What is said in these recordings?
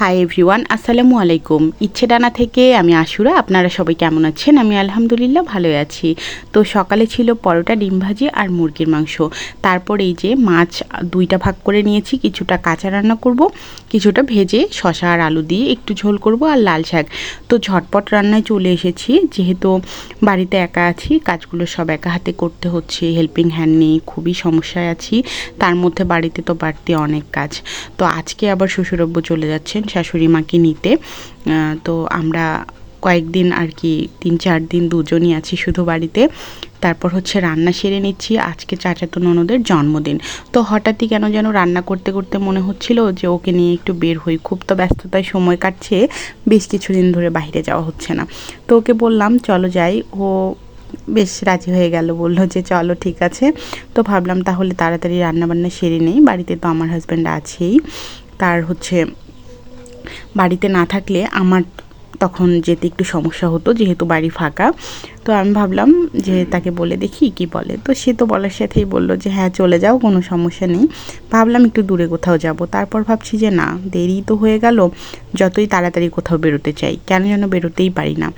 Hi everyone আসসালামু আলাইকুম। ইচ্ছে ডানা থেকে আমি আশুরা, আপনারা সবাই কেমন আছেন? আমি আলহামদুলিল্লাহ ভালোই আছি। তো সকালে ছিল পরোটা, ডিম ভাজি আর মুরগির মাংস। তারপর এই যে মাছ দুইটা ভাগ করে নিয়েছি, কিছুটা কাঁচা রান্না করব, কিছুটা ভেজে শশা আর আলু দিয়ে একটু ঝোল করব আর লাল শাক। তো ঝটপট রান্নায় চলে এসেছি, যেহেতু বাড়িতে একা আছি, কাজগুলো সব একা হাতে করতে হচ্ছে হেল্পিং হ্যান্ড নেই, খুবই সমস্যায় আছি। তার মধ্যে বাড়িতে তো বাড়তি অনেক কাজ। তো আজকে আবার শ্বশুরব্য চলে যাচ্ছেন শাশুড়ি মাকে নিতে তো আমরা কয়েকদিন আর কি, তিন চার দিন দুজনই আছি শুধু বাড়িতে। তারপর হচ্ছে রান্না সেরে নিচ্ছি, আজকে চাচাতো ননদের জন্মদিন। তো হঠাৎই কেন যেন রান্না করতে করতে মনে হচ্ছিল যে ওকে নিয়ে একটু বের হই। খুব তো ব্যস্ততায় সময় কাটছে, বেশ কিছুদিন ধরে বাইরে যাওয়া হচ্ছে না। তো ওকে বললাম, চলো যাই। ও বেশ রাজি হয়ে গেল, বলল যে, চলো, ঠিক আছে। তো ভাবলাম তাহলে তাড়াতাড়ি রান্নাবান্না সেরে নেই। বাড়িতে তো আমার হাজব্যান্ড আছেই। তার হচ্ছে বাড়িতে না থাকলে আমার তখন যেতে একটু সমস্যা হতো যেহেতু বাড়ি ফাঁকা। তো আমি ভাবলাম যে তাকে বলে দেখি কি বলে। তো সে তো বলার সাথেই বলল যে হ্যাঁ চলে যাও কোনো সমস্যা নেই। ভাবলাম একটু দূরে কোথাও যাব। তারপর ভাবছি যে না দেরি তো হয়ে গেল। যতই তাড়াতাড়ি কোথাও বেরোতে চাই কেন যেন বেরোতেই পারি না।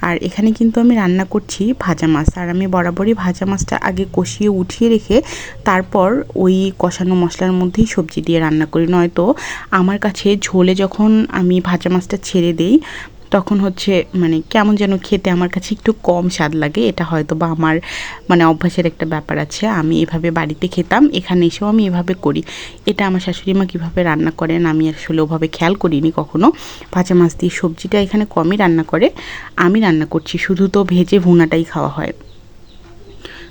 আর এখানে কিন্তু আমি রান্না করছি ভাজা মাছ। আর আমি বরাবরই ভাজা মাছটা আগে কষিয়ে উঠিয়ে রেখে তারপর ওই কষানো মশলার মধ্যেই সবজি দিয়ে রান্না করি। নয়তো আমার কাছে ঝোলে যখন আমি ভাজা মাছটা ছেড়ে দিই তখন হচ্ছে মানে কেমন যেন খেতে আমার কাছে একটু কম স্বাদ লাগে। এটা হয়তো বা আমার মানে অভ্যাসের একটা ব্যাপার আছে। আমি এভাবে বাড়িতে খেতাম, এখানে এসেও আমি এভাবে করি। এটা আমার শাশুড়ি মা কীভাবে রান্না করেন আমি আসলে ওভাবে খেয়াল করিনি কখনো। ভাজা মাছ দিয়ে সবজিটা এখানে কমই রান্না করে, আমি রান্না করছি। শুধু তো ভেজে ভুনাটাই খাওয়া হয়।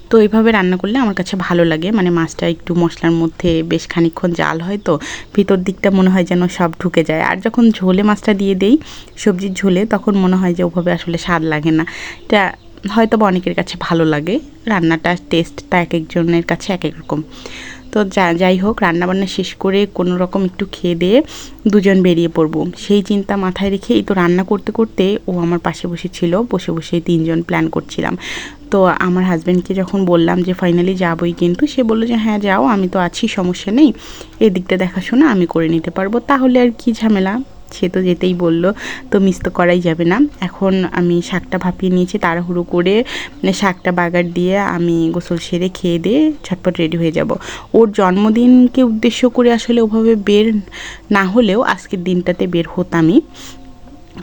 তো এইভাবে রান্না করলে আমার কাছে ভালো লাগে। মানে মাছটা একটু মশলার মধ্যে বেশ খানিক্ষণ জাল হয় তো, ভিতর দিকটা মনে হয় যেন সব ঢুকে যায়। আর যখন ঝোলে মাছটা দিয়ে দেই, সবজির ঝোলে, তখন মনে হয় যে ওভাবে আসলে স্বাদ লাগে না। এটা হয়তো বা অনেকের কাছে ভালো লাগে। রান্নাটা টেস্টটা এক একজনের কাছে এক এক রকম। তো যাই হোক, রান্নাবান্না শেষ করে কোনো রকম একটু খেয়ে দিয়ে দুজন বেরিয়ে পড়ব। সেই চিন্তা মাথায় রেখে এই তো রান্না করতে করতে ও আমার পাশে বসে ছিল, বসে বসে তিনজন প্ল্যান করছিলাম। তো আমার হাজব্যান্ডকে যখন বললাম যে ফাইনালি যাবই কিন্তু, সে বলল যে হ্যাঁ যাও, আমি তো আছি, সমস্যা নেই। এদিকটা দেখাশোনা আমি করে নিতে পারব। তাহলে আর কি ঝামেলা? সে তো যেতেই বলল, তো মিস তো করাই যাবে না। এখন আমি শাকটা ভাপিয়ে নিয়েছি, তাড়াহুড়ো করে মানে শাকটা বাগার দিয়ে আমি গোসল সেরে খেয়ে দিয়ে ছটপট রেডি হয়ে যাব। ওর জন্মদিনকে উদ্দেশ্য করে আসলে ওভাবে বের না হলেও আজকের দিনটাতে বের হতামই।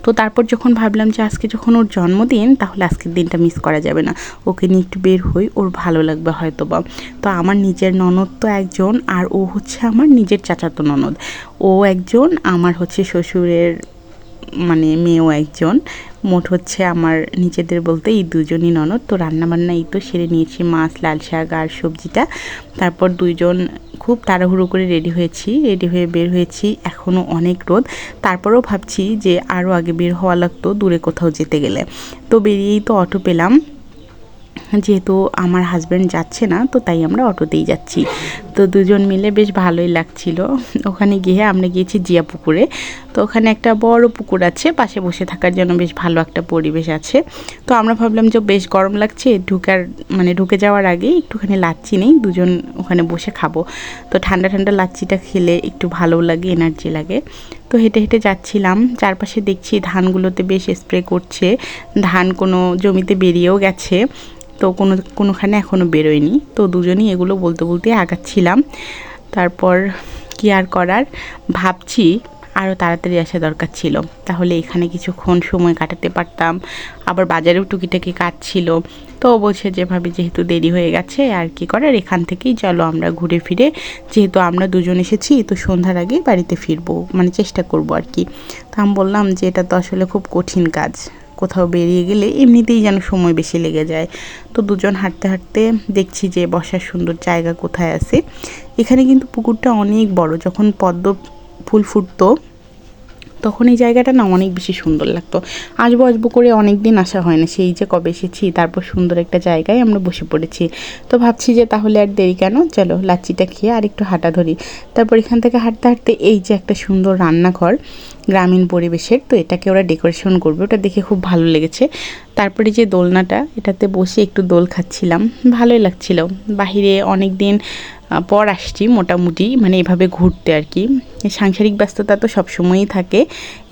তো তারপর যখন ভাবলাম যে আজকে যখন ওর জন্মদিন, তাহলে আজকের দিনটা মিস করা যাবে না। ওকে নিয়ে একটু বের হই, ওর ভালো লাগবে হয়তো বা তো আমার নিজের ননদ তো একজন, আর ও হচ্ছে আমার নিজের চাচাতো ননদ। ও একজন, আমার হচ্ছে শ্বশুরের মানে মেয়েও একজন। মোট হচ্ছে আমার নিজেদের বলতে এই দুজনই ননদ। তো রান্নাবান্না এই তো সেরে নিয়েছি, মাছ, লাল শাক আর সবজিটা। তারপর দুইজন খুব তাড়াহুড়ো করে রেডি হয়েছি, রেডি হয়ে বের হয়েছি। এখনও অনেক রোদ। তারপরেও ভাবছি যে আরও আগে বের হওয়া লাগতো দূরে কোথাও যেতে গেলে। তো বেরিয়েই তো অটো পেলাম। যেহেতু আমার হাজব্যান্ড যাচ্ছে না, তো তাই আমরা অটোতেই যাচ্ছি। তো দুজন মিলে বেশ ভালোই লাগছিল। ওখানে গিয়ে আমরা গিয়েছি জিয়া পুকুরে তো ওখানে একটা বড় পুকুর আছে, পাশে বসে থাকার জন্য বেশ ভালো একটা পরিবেশ আছে। তো আমরা ভাবলাম যে বেশ গরম লাগছে, ঢুকার মানে ঢুকে যাওয়ার আগে একটুখানি লাচ্ছি নেই, দুজন ওখানে বসে খাব। তো ঠান্ডা ঠান্ডা লাচ্ছিটা খেলে একটু ভালো লাগে এনার্জি লাগে। তো হেঁটে হেঁটে যাচ্ছিলাম, চারপাশে দেখছি ধানগুলোতে বেশ স্প্রে করছে। ধান কোনো জমিতে বেরিয়েও গেছে। তো কোনো, কোনোখানে এখনও বেরোয়নি। তো দুজনেই এগুলো বলতে বলতে আগাচ্ছিলাম। তারপর কি আর করার? ভাবছি আরও তাড়াতাড়ি আসা দরকার ছিল। তাহলে এখানে কিছুক্ষণ সময় কাটাতে পারতাম। আবার বাজারেও টুকিটাকি কাজ ছিল। তো বলছে যেভাবে যেহেতু দেরি হয়ে গেছে, আর কি করার? এখান থেকেই চলো আমরা ঘুরে ফিরে। যেহেতু আমরা দুজন এসেছি, তো সন্ধ্যার আগেই বাড়িতে ফিরবো। মানে চেষ্টা করব আর কি। তো আমি বললাম যে, এটা তো আসলে খুব কঠিন কাজ। কোথাও বেরিয়ে গেলে এমনিতেই যেন সময় বেশি লেগে যায়। তো দুজন হাঁটতে হাঁটতে দেখছি যে বসার সুন্দর জায়গা কোথায় আছে। এখানে কিন্তু পুকুরটা অনেক বড়। যখন পদ্ম ফুল ফুটতো তখন এই জায়গাটা না অনেক বেশি সুন্দর লাগতো। আসব আসব করে অনেক দিন আসা হয় না। সেই যে কবে এসেছি, তারপর সুন্দর একটা জায়গায় আমরা বসে পড়েছি। তো ভাবছি যে তাহলে আর দেরি কেন? চলো লাচ্চিটা খেয়ে আর একটু হাঁটা ধরি। তারপর এখান থেকে হাঁটতে হাঁটতে এই যে একটা সুন্দর রান্নাঘর গ্রামীণ পরিবেশের, তো এটাকে ওরা ডেকোরেশন করবে। ওটা দেখে খুব ভালো লেগেছে। তারপরে যে দোলনাটা, এটাতে বসে একটু দোল খাচ্ছিলাম। ভালোই লাগছিল। বাহিরে অনেক দিন পর আসছি মোটামুটি মানে এভাবে ঘুরতে আর কি। সাংসারিক ব্যস্ততা তো সবসময়ই থাকে।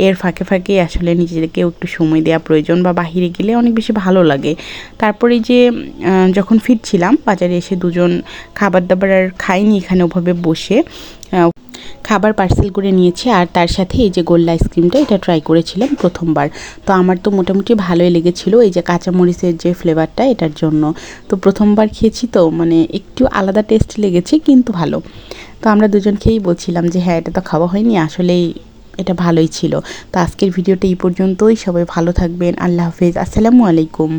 এর ফাঁকে ফাঁকে আসলে নিজেদেরকেও একটু সময় দেওয়া প্রয়োজন বা বাহিরে গেলে অনেক বেশি ভালো লাগে। তারপরে যে যখন ফিরছিলাম, বাজারে এসে দুজন খাবার দাবার আর খাইনি এখানে ওভাবে বসে। খাবার পার্সেল করে নিয়েছি আর তার সাথে এই যে গোল্লা আইসক্রিমটা, এটা ট্রাই করেছিলাম প্রথমবার। তো আমার তো মোটামুটি ভালোই লেগেছিল এই যে কাঁচামরিচের যে ফ্লেভারটা এটার জন্য। তো প্রথমবার খেয়েছি তো মানে একটু আলাদা টেস্ট লেগেছে কিন্তু ভালো। তো আমরা দুজন খেয়েই বলছিলাম যে হ্যাঁ এটা তো খাওয়া হয়নি, আসলেই এটা ভালোই ছিল। তো আজকের ভিডিওটা এই পর্যন্তই, সবাই ভালো থাকবেন, আল্লাহ হাফেজ, আসসালামু আলাইকুম।